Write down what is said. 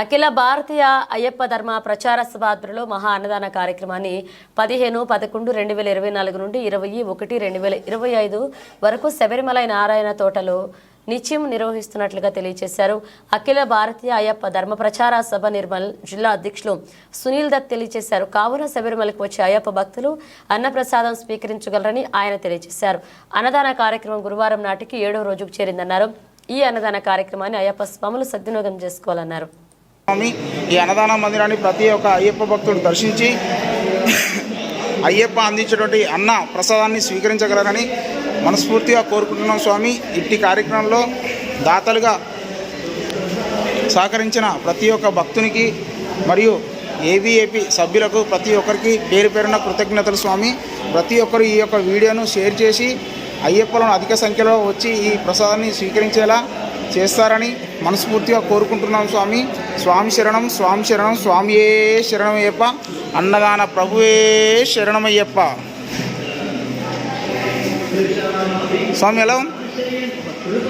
అఖిల భారతీయ అయ్యప్ప ధర్మ ప్రచార సభ ఆధ్వర్యంలో మహా అన్నదాన కార్యక్రమాన్ని పదిహేను పదకొండు రెండు వేల ఇరవై నాలుగు నుండి ఇరవై ఒకటి రెండు వేల ఇరవై ఐదు వరకు శబరిమల నారాయణ తోటలో నిత్యం నిర్వహిస్తున్నట్లుగా తెలియజేశారు. అఖిల భారతీయ అయ్యప్ప ధర్మ ప్రచార సభ నిర్మల్ జిల్లా అధ్యక్షులు సునీల్ దత్ తెలియజేశారు. కావున శబరిమలకు వచ్చే అయ్యప్ప భక్తులు అన్నప్రసాదం స్వీకరించగలరని ఆయన తెలియజేశారు. అన్నదాన కార్యక్రమం గురువారం నాటికి ఏడో రోజుకు చేరిందన్నారు. ఈ అన్నదాన కార్యక్రమాన్ని అయ్యప్ప స్వాములు సద్వినియోగం చేసుకోవాలన్నారు. స్వామి ఈ అన్నదాన మందిరాన్ని ప్రతి ఒక్క అయ్యప్ప భక్తుడు దర్శించి అయ్యప్ప అందించేటువంటి అన్న ప్రసాదాన్ని స్వీకరించగలరని మనస్ఫూర్తిగా కోరుకుంటున్నాం స్వామి. ఇట్టి కార్యక్రమంలో దాతలుగా సహకరించిన ప్రతి ఒక్క భక్తునికి మరియు ఏబీఏపీ సభ్యులకు ప్రతి ఒక్కరికి పేరు పేరున కృతజ్ఞతలు స్వామి. ప్రతి ఒక్కరు ఈ యొక్క వీడియోను షేర్ చేసి అయ్యప్పలను అధిక సంఖ్యలో వచ్చి ఈ ప్రసాదాన్ని స్వీకరించేలా చేస్తారని మనస్ఫూర్తిగా కోరుకుంటున్నాం స్వామి. స్వామి శరణం స్వామి శరణం స్వామియే శరణమయ్యప్ప. అన్నదాన ప్రభువే శరణమయ్యప్ప. స్వామి ఎలా